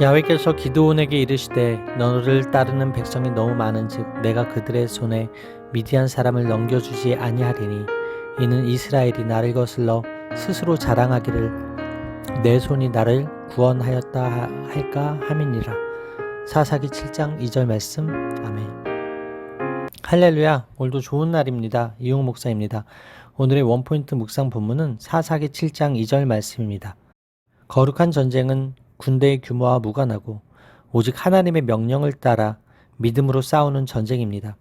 야훼께서 기드온에게 이르시되 너를 따르는 백성이 너무 많은즉 내가 그들의 손에 미디안 사람을 넘겨주지 아니하리니 이는 이스라엘이 나를 거슬러 스스로 자랑하기를 내 손이 나를 구원하였다 하- 할까 함이니라. 사사기 7장 2절 말씀. 아멘. 할렐루야. 오늘도 좋은 날입니다. 이용 목사입니다. 오늘의 원포인트 묵상 본문은 사사기 7장 2절 말씀입니다. 거룩한 전쟁은 군대의 규모와 무관하고 오직 하나님의 명령을 따라 믿음으로 싸우는 전쟁입니다.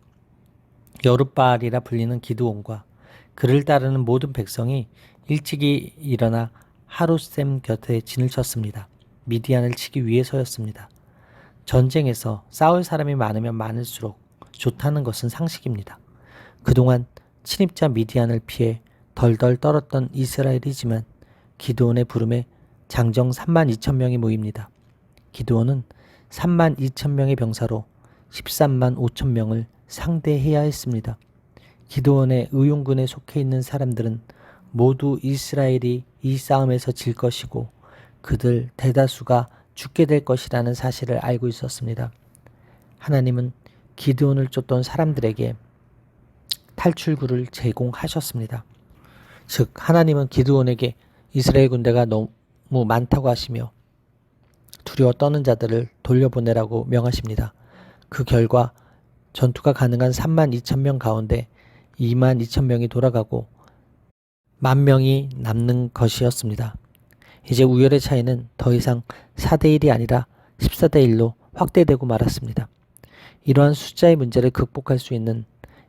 여룻바알이라 불리는 기드온과 그를 따르는 모든 백성이 일찍이 일어나 하루셈 곁에 진을 쳤습니다. 미디안을 치기 위해서였습니다. 전쟁에서 싸울 사람이 많으면 많을수록 좋다는 것은 상식입니다. 그동안 침입자 미디안을 피해 덜덜 떨었던 이스라엘이지만 기드온의 부름에 장정 3만 2천 명이 모입니다. 기드온은 3만 2천 명의 병사로 13만 5천 명을 상대해야 했습니다. 기드온의 의용군에 속해 있는 사람들은 모두 이스라엘이 이 싸움에서 질 것이고 그들 대다수가 죽게 될 것이라는 사실을 알고 있었습니다. 하나님은 기드온을 쫓던 사람들에게 탈출구를 제공하셨습니다. 즉 하나님은 기드온에게 이스라엘 군대가 너 무 많다고 하시며 두려워 떠는 자들을 돌려보내라고 명하십니다. 그 결과 전투가 가능한 3만 2천 명 가운데 2만 2천 명이 돌아가고 만 명이 남는 것이었습니다. 이제 우열의 차이는 더 이상 4대 1이 아니라 14대 1로 확대되고 말았습니다. 이러한 숫자의 문제를 극복할 수 있는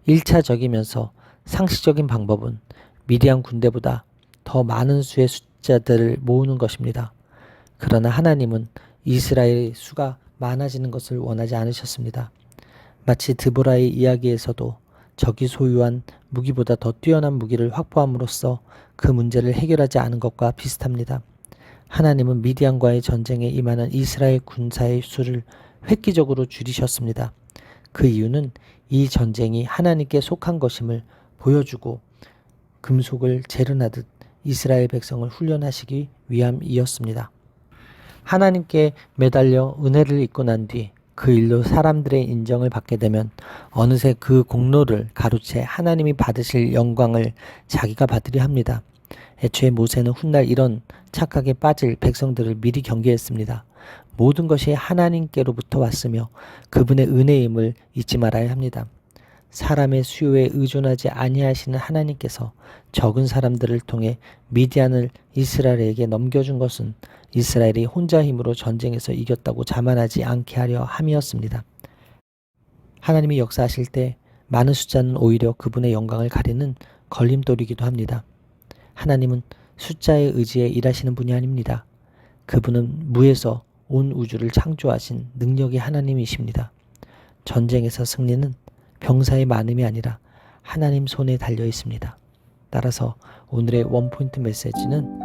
1차적이면서 상식적인 방법은 미디안 군대보다 더 많은 수의 숫자 들을 모으는 것입니다. 그러나 하나님은 이스라엘의 수가 많아지는 것을 원하지 않으셨습니다. 마치 드보라의 이야기에서도 적이 소유한 무기보다 더 뛰어난 무기를 확보함으로써 그 문제를 해결하지 않은 것과 비슷합니다. 하나님은 미디안과의 전쟁에 임하는 이스라엘 군사의 수를 획기적으로 줄이셨습니다. 그 이유는 이 전쟁이 하나님께 속한 것임을 보여주고 금속을 재련하듯 이스라엘 백성을 훈련하시기 위함이었습니다. 하나님께 매달려 은혜를 입고 난 뒤 그 일로 사람들의 인정을 받게 되면 어느새 그 공로를 가로채 하나님이 받으실 영광을 자기가 받으려 합니다. 애초에 모세는 훗날 이런 착각에 빠질 백성들을 미리 경계했습니다. 모든 것이 하나님께로부터 왔으며 그분의 은혜임을 잊지 말아야 합니다. 사람의 수요에 의존하지 아니하시는 하나님께서 적은 사람들을 통해 미디안을 이스라엘에게 넘겨준 것은 이스라엘이 혼자 힘으로 전쟁에서 이겼다고 자만하지 않게 하려 함이었습니다. 하나님이 역사하실 때 많은 숫자는 오히려 그분의 영광을 가리는 걸림돌이기도 합니다. 하나님은 숫자의 의지에 일하시는 분이 아닙니다. 그분은 무에서 온 우주를 창조하신 능력의 하나님이십니다. 전쟁에서 승리는 병사의 많음이 아니라 하나님 손에 달려 있습니다. 따라서 오늘의 원포인트 메시지는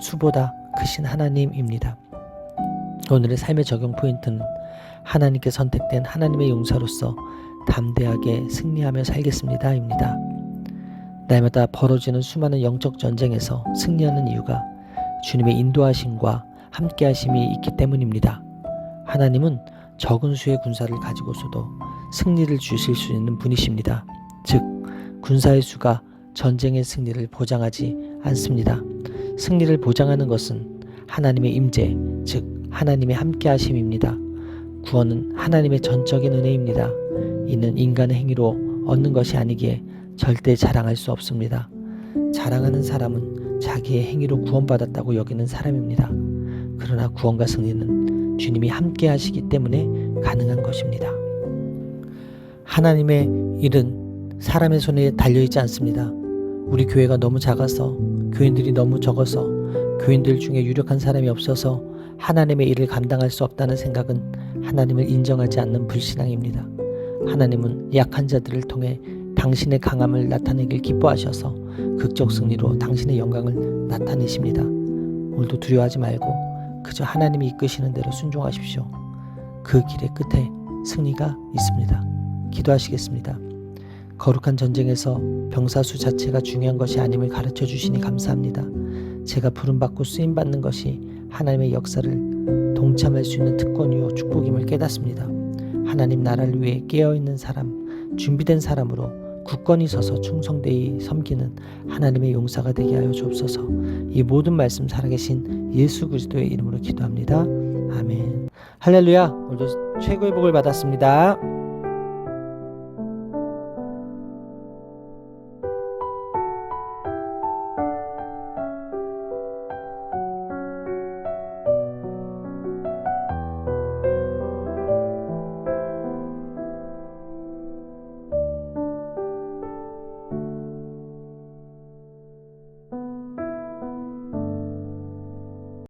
수보다 크신 하나님입니다. 오늘의 삶의 적용 포인트는 하나님께 선택된 하나님의 용사로서 담대하게 승리하며 살겠습니다입니다. 날마다 벌어지는 수많은 영적 전쟁에서 승리하는 이유가 주님의 인도하심과 함께하심이 있기 때문입니다. 하나님은 적은 수의 군사를 가지고서도 승리를 주실 수 있는 분이십니다. 즉, 군사의 수가 전쟁의 승리를 보장하지 않습니다. 승리를 보장하는 것은 하나님의 임재, 즉 하나님의 함께 하심입니다. 구원은 하나님의 전적인 은혜입니다. 이는 인간의 행위로 얻는 것이 아니기에 절대 자랑할 수 없습니다. 자랑하는 사람은 자기의 행위로 구원받았다고 여기는 사람입니다. 그러나 구원과 승리는 주님이 함께 하시기 때문에 가능한 것입니다. 하나님의 일은 사람의 손에 달려있지 않습니다. 우리 교회가 너무 작아서 교인들이 너무 적어서 교인들 중에 유력한 사람이 없어서 하나님의 일을 감당할 수 없다는 생각은 하나님을 인정하지 않는 불신앙입니다. 하나님은 약한 자들을 통해 당신의 강함을 나타내길 기뻐하셔서 극적 승리로 당신의 영광을 나타내십니다. 오늘도 두려워하지 말고 그저 하나님이 이끄시는 대로 순종하십시오. 그 길의 끝에 승리가 있습니다. 기도하시겠습니다. 거룩한 전쟁에서 병사 수 자체가 중요한 것이 아님을 가르쳐 주시니 감사합니다. 제가 부름받고 쓰임 받는 것이 하나님의 역사를 동참할 수 있는 특권이요 축복임을 깨닫습니다. 하나님 나라를 위해 깨어있는 사람, 준비된 사람으로 굳건히 서서 충성되이 섬기는 하나님의 용사가 되게 하여 주옵소서. 이 모든 말씀 살아계신 예수 그리스도의 이름으로 기도합니다. 아멘. 할렐루야. 오늘도 최고의 복을 받았습니다.